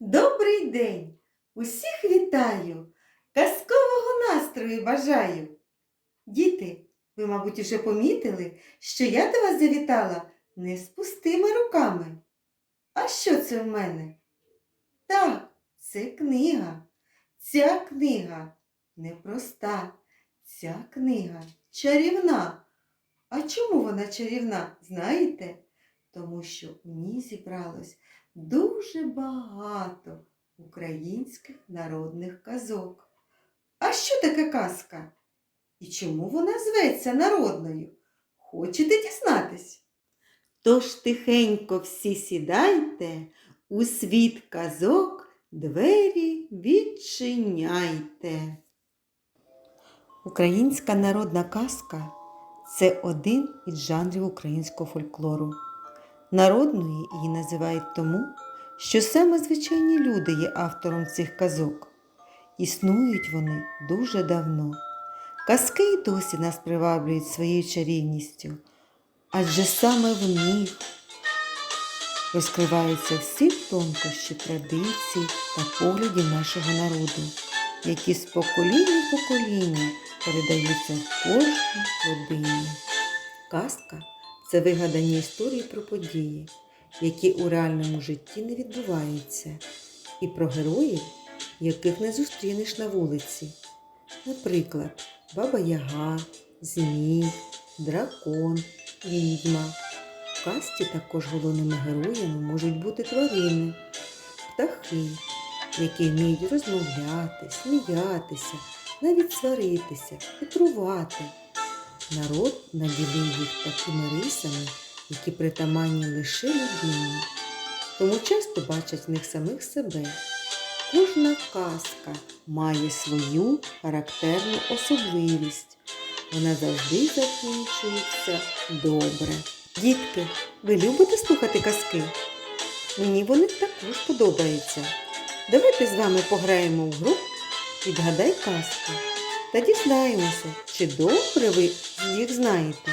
Добрий день! Усіх вітаю! Казкового настрою бажаю! Діти, ви, мабуть, уже помітили, що я до вас завітала не з пустими руками. А що це в мене? Так, це книга. Ця книга непроста. Ця книга чарівна. А чому вона чарівна, знаєте? Тому що в ній зібралось дуже багато українських народних казок. А що таке казка? І чому вона зветься народною? Хочете дізнатись? Тож тихенько всі сідайте, у світ казок двері відчиняйте. Українська народна казка це один із жанрів українського фольклору. Народною її називають тому, що саме звичайні люди є автором цих казок. Існують вони дуже давно. Казки й досі нас приваблюють своєю чарівністю, адже саме в них розкриваються всі тонкощі традицій та поглядів нашого народу, які з покоління в покоління передаються в кожній родині. Казка це вигадані історії про події, які у реальному житті не відбуваються, і про героїв, яких не зустрінеш на вулиці. Наприклад, Баба Яга, Змій, Дракон, Відьма. В казці також головними героями можуть бути тварини, птахи, які вміють розмовляти, сміятися, навіть сваритися, хитрувати. Народ наділив їх такими рисами, які притаманні лише людині, тому часто бачать в них самих себе. Кожна казка має свою характерну особливість. Вона завжди закінчується добре. Дітки, ви любите слухати казки? Мені вони також подобаються. Давайте з вами пограємо в гру Відгадай казку та дізнаємося, чи добре ви їх знаєте.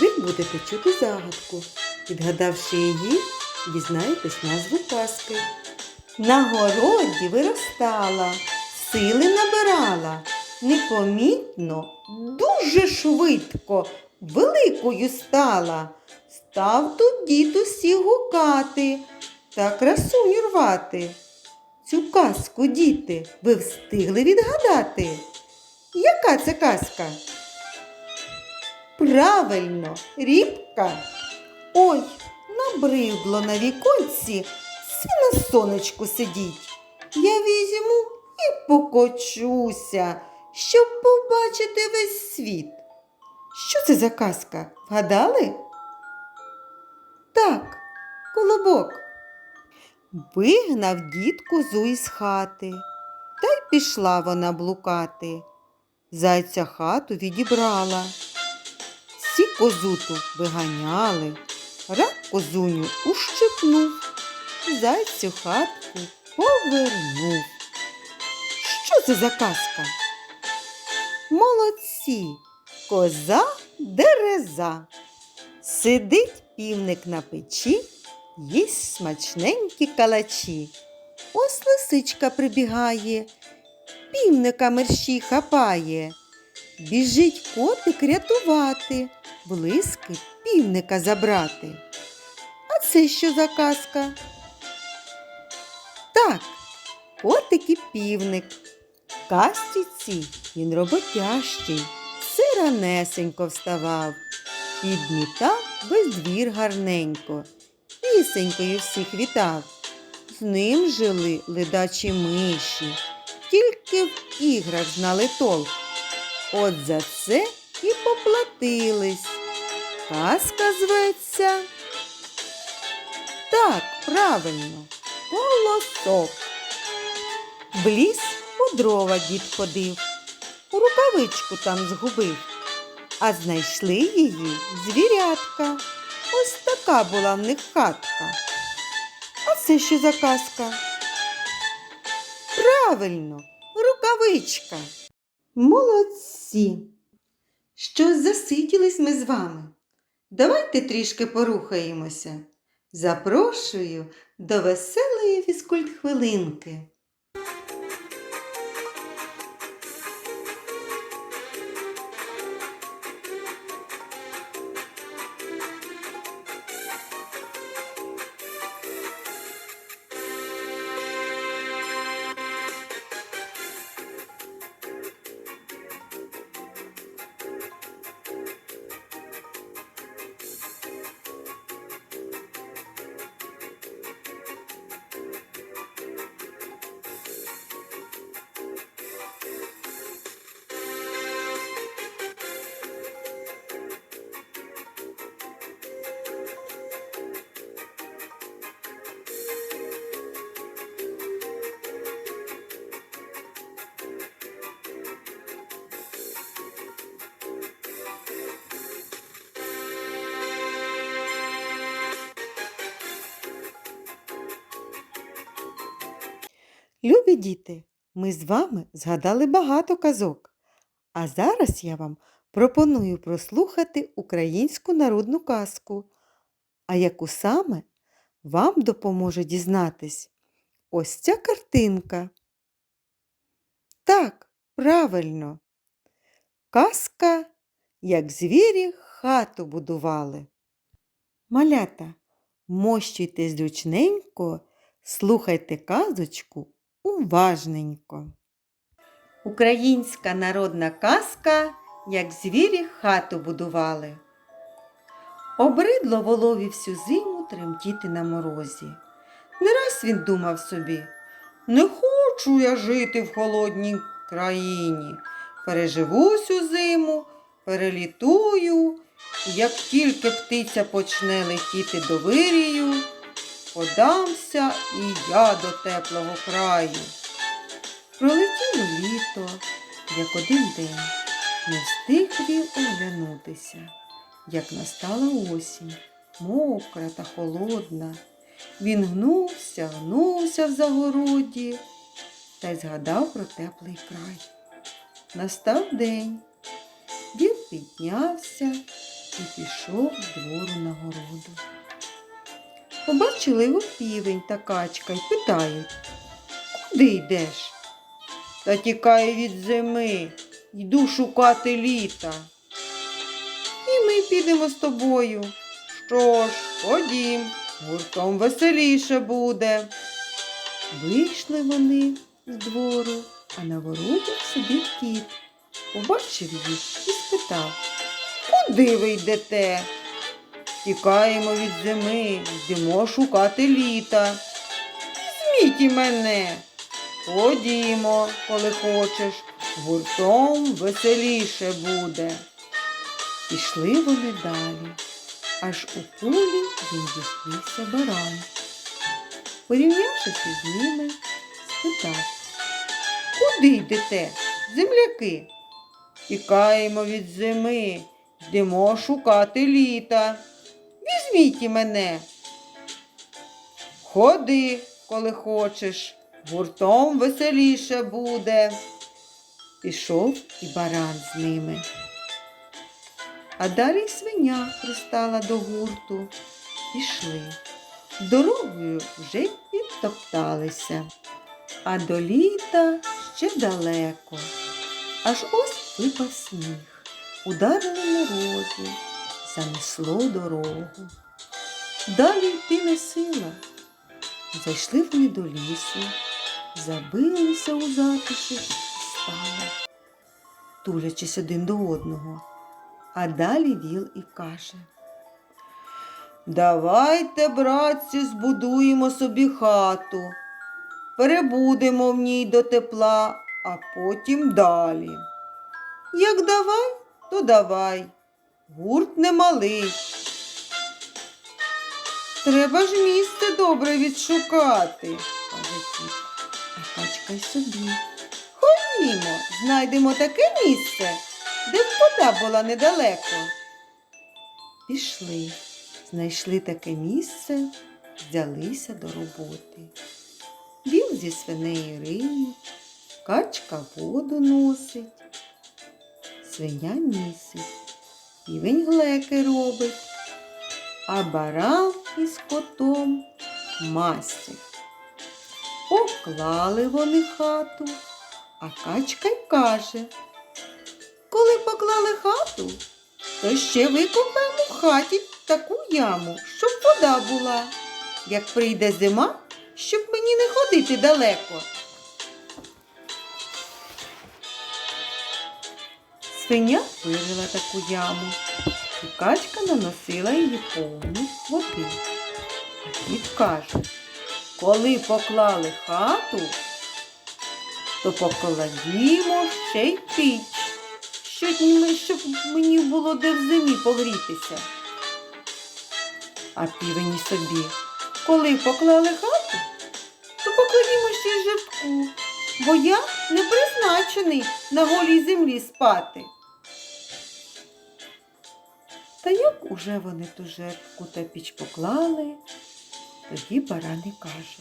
Ви будете чути загадку. Відгадавши її, дізнаєтесь назву казки. На городі виростала, сили набирала, непомітно, дуже швидко, великою стала. Став тут дід усі гукати та красуню рвати. Цю казку, діти, ви встигли відгадати? Яка це казка? Правильно, рібка. Ой, набридло на віконці, на сонечку сидіть. Я візьму і покочуся, щоб побачити весь світ. Що це за казка? Вгадали? Так, колобок. Вигнав дід козу із хати, та й пішла вона блукати. Зайця хату відібрала. Всі козу ту виганяли, рак козуню ущипнув, зайцю хатку повернув. Що це за казка? Молодці, коза дереза. Сидить півник на печі, їсть смачненькі калачі. Ось лисичка прибігає, півника мерщій хапає. Біжить котик рятувати, блиски півника забрати. А це що за казка? Так, котик і півник. В Казці цій він роботящий, все ранесенько вставав, підмітав весь двір гарненько, пісенькою всіх вітав. З ним жили ледачі миші, тільки в іграх знали толк. От за це і поплатились. Казка зветься. Так, правильно, колосок. В ліс по дрова дід ходив, у рукавичку там згубив, а знайшли її звірятка. Ось така була в них хатка. А це що за казка? Правильно, рукавичка. Молодці. Що засиділись ми з вами. Давайте трішки порухаємося. Запрошую до веселої фізкульт-хвилинки. Любі діти, ми з вами згадали багато казок. А зараз я вам пропоную прослухати українську народну казку, а яку саме вам допоможе дізнатись ось ця картинка. Так, правильно. Казка, як звірі хату будували. Малята, мощуйте зручненько, слухайте казочку уважненько. Українська народна казка, як звірі хату будували. Обридло волові всю зиму тремтіти на морозі. Не раз він думав собі, не хочу я жити в холодній країні. Переживу всю зиму, перелітую, як тільки птиця почне летіти до вирію, подамся і я до теплого краю. Пролетіло літо, як один день, не встиг він оглянутися, як настала осінь, мокра та холодна. Він гнувся, гнувся в загороді та й згадав про теплий край. Настав день. Він піднявся і пішов двору на городу. Побачили його півень та качка й питають, куди йдеш? Та тікаю від зими, йду шукати літа. І ми підемо з тобою. Що ж, ходім, гуртом веселіше буде. Вийшли вони з двору, а на воротях сидів кіт. Побачив їх і спитав, куди ви йдете? Тікаємо від зими, йдемо шукати літа. Візьміть і мене. Ходімо, коли хочеш, гуртом веселіше буде. Пішли вони далі, аж у полі їм зустрівся баран. Порівнявшись із ними, спитав, куди йдете, земляки? Тікаємо від зими, йдемо шукати літа. Візьміть і мене. Ходи, коли хочеш, гуртом веселіше буде. Пішов і баран з ними. А далі й свиня пристала до гурту. Пішли. Дорогою вже підтопталися, а до літа ще далеко. Аж ось випав сніг, ударили морози, занесло дорогу. Далі йти не сила. Зайшли вони до лісу, забилися у затишок і стали, тулячись один до одного. А далі віл і каже. Давайте, братці, збудуємо собі хату, перебудемо в ній до тепла, а потім далі. Як давай, то давай, гурт немалий. Треба ж місце добре відшукати, каже кіт, а качка й собі. Ходімо, знайдемо таке місце, де вода була недалеко. Пішли, знайшли таке місце, взялися до роботи. Віл зі свинею риє, качка воду носить, свиня місить, півень глеки робить, а баран із котом масті. Поклали вони хату, а качка й каже. Коли поклали хату, то ще викопаємо в хаті таку яму, щоб вода була. Як прийде зима, щоб мені не ходити далеко. Свиня вирила таку яму, і качка наносила її повну води. А каже, коли поклали хату, то покладімо ще й піч, щоб, мені було де в зимі погрітися. А півені собі, коли поклали хату, то покладімо ще й бо я не призначений на голій землі спати. Та як уже вони ту жертву та піч поклали, тоді баран і каже,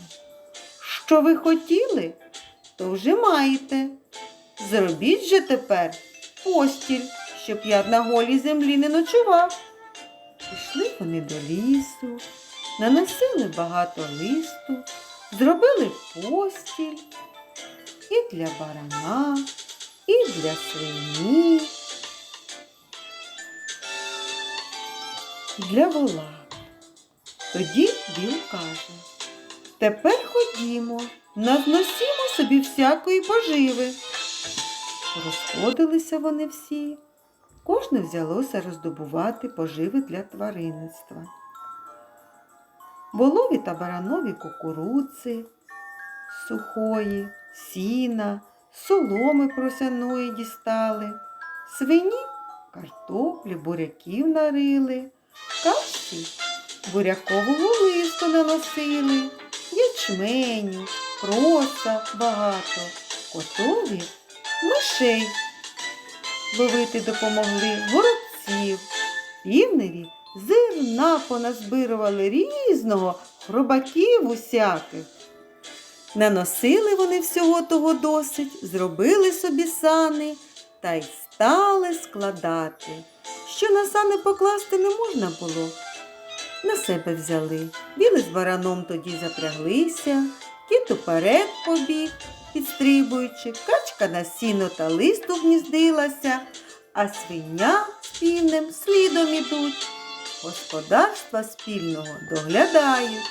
що ви хотіли, то вже маєте. Зробіть же тепер постіль, щоб я на голій землі не ночував. Пішли вони до лісу, наносили багато листу, зробили постіль і для барана, і для свині, для вола. Тоді Біл каже, тепер ходімо, назносімо собі всякої поживи. Розходилися вони всі, кожне взялося роздобувати поживи для тваринництва. Волові та баранові кукуруци, сухої, сіна, соломи просяної дістали, свині картоплі, буряків нарили, каші бурякового листу наносили, ячменю, проса багато, котові мишей ловити допомогли, горобців, півневі зерна поназбирували різного, хробаків усяких. Наносили вони всього того досить, зробили собі сани та й стали складати. Що на сани покласти не можна було, на себе взяли. Біли з бараном тоді запряглися, кіт уперед побіг, підстрибуючи, качка на сіно та листу гніздилася, а свиня з півнем слідом ідуть. Господарства спільного доглядають.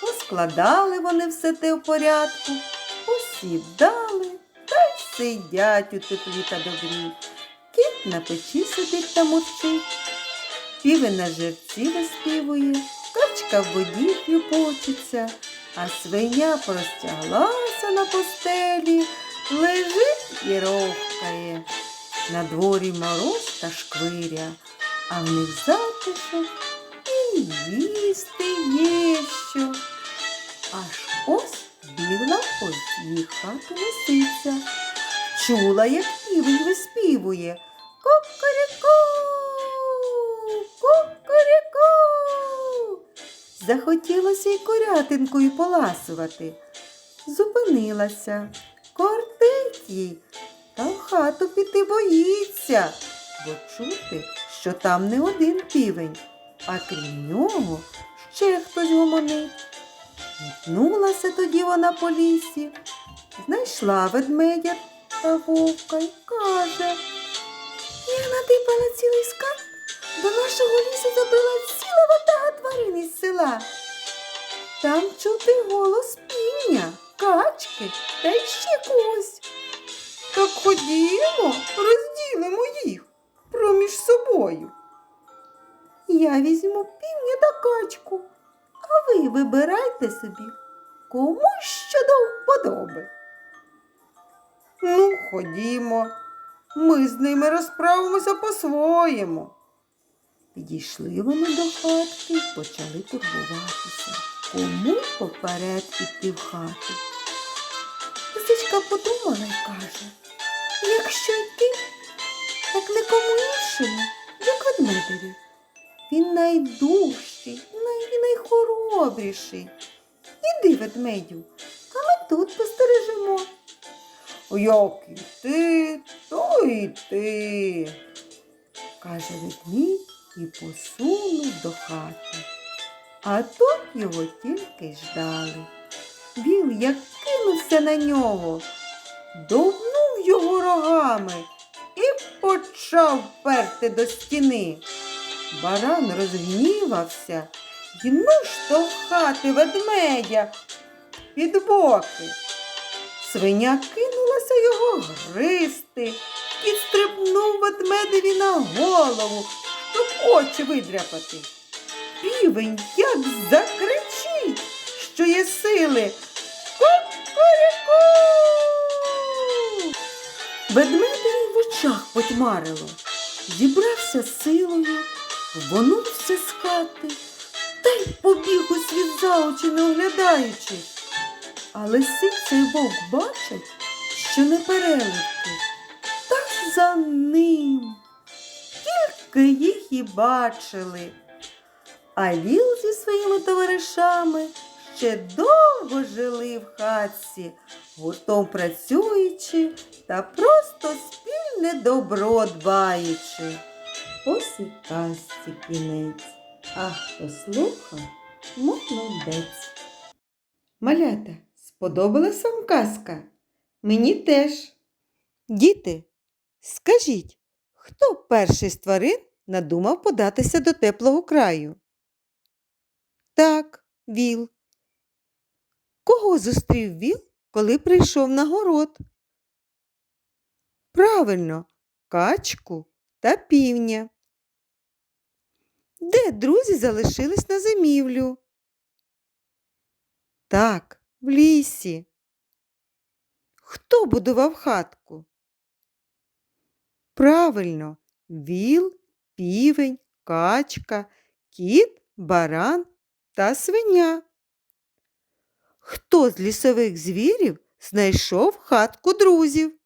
Поскладали вони все те в порядку, посідали та й сидять у теплі та добрі. На печі сидить та мовчить. Півень на жерці виспівує, качка в воді хлюпочеться, а свиня простяглася на постелі, лежить і ровкає. На дворі мороз та шквиря, а в них затишок і їсти є що. Аж ось бігла ось їх лисиця. Чула, як півень виспівує. Кукаріку, кукаріку. Захотілося й курятинкою поласувати. Зупинилася, кортить їй, та в хату піти боїться, бо чути, що там не один півень, а крім нього ще хтось гомонить. Метнулася тоді вона по лісі, знайшла ведмедя та вовка й каже. Я надибала цілий скарб, до нашого лісу забрала ціла ватага тварин із села. Там чути голос півня, качки та ще когось. Так ходімо, розділимо їх проміж собою. Я візьму півня та качку, а ви вибирайте собі, кому що до вподоби. Ну, ходімо, ми з ними розправимося по-своєму. Підійшли вони до хатки і почали турбуватися. Кому поперед іти в хату? Лисичка подумала й каже, якщо йти, так не кому іншому, як ведмедеві. Він найдужчий, най- найхоробріший. Іди, ведмедю, Як іти, то йти, каже ведмідь і посунув до хати. А тут його тільки ждали. Віл як кинувся на нього, довнув його рогами і почав перти до стіни. Баран розгнівався й ну штовхати ведмедя під боки. Свиня кинулася його гристи, кіт стрибнув ведмедеві на голову, щоб очі видряпати. Півень як закричить, що є сили. Ку-ку-ріку! Ведмедеві в очах потьмарило, зібрався силою, вонувся з хати та й побіг у світ за очі, не оглядаючись. А лисиця й вовк бачать, що не переливки, та за ним. Тільки їх і бачили. А віл зі своїми товаришами ще довго жили в хатці, гуртом працюючи та просто спільне добро дбаючи. Ось і казці кінець, а хто слухав, молодець. Малята, сподобалась вам казка? Мені теж. Діти, скажіть, хто перший з тварин надумав податися до теплого краю? Так, віл. Кого зустрів віл, коли прийшов на город? Правильно, качку та півня. Де друзі залишились на зимівлю? Так, в лісі. Хто будував хатку? Правильно, віл, півень, качка, кіт, баран та свиня. Хто з лісових звірів знайшов хатку друзів?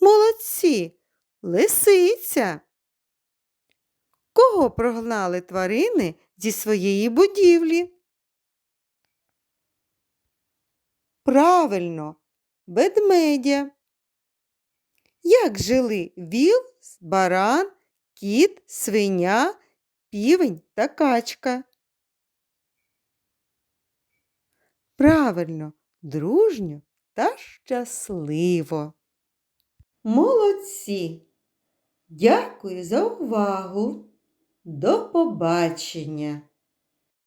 Молодці, лисиця. Кого прогнали тварини зі своєї будівлі? Правильно, ведмедя. Як жили віл, баран, кіт, свиня, півень та качка? Правильно, дружньо та щасливо. Молодці! Дякую за увагу! До побачення!